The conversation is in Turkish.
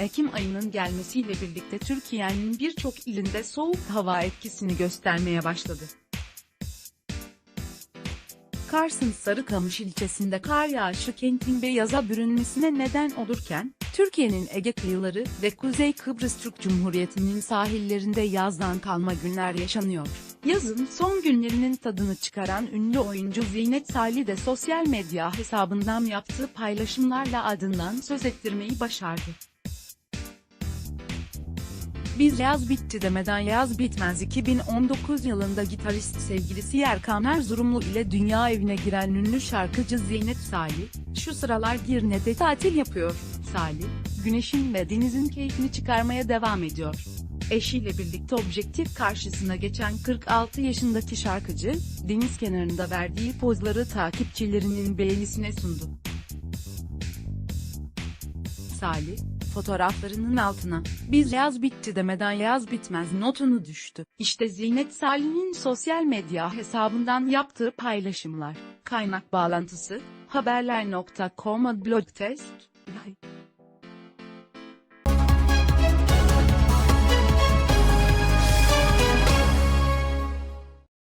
Ekim ayının gelmesiyle birlikte Türkiye'nin birçok ilinde soğuk hava etkisini göstermeye başladı. Kars'ın Sarıkamış ilçesinde kar yağışı kentin beyaza bürünmesine neden olurken, Türkiye'nin Ege kıyıları ve Kuzey Kıbrıs Türk Cumhuriyeti'nin sahillerinde yazdan kalma günler yaşanıyor. Yazın son günlerinin tadını çıkaran ünlü oyuncu Zinet Salih de sosyal medya hesabından yaptığı paylaşımlarla adından söz ettirmeyi başardı. Biz yaz bitti demeden yaz bitmez 2019 yılında gitarist sevgilisi Erkan Erzurumlu ile dünya evine giren ünlü şarkıcı Zeynep Salih, şu sıralar Girne'de tatil yapıyor. Salih, güneşin ve denizin keyfini çıkarmaya devam ediyor. Eşiyle birlikte objektif karşısına geçen 46 yaşındaki şarkıcı, deniz kenarında verdiği pozları takipçilerinin beğenisine sundu. Salih, fotoğraflarının altına, biz yaz bitti demeden yaz bitmez notunu düştü. İşte Zinet Salih'in sosyal medya hesabından yaptığı paylaşımlar. Kaynak bağlantısı, haberler.com blog test,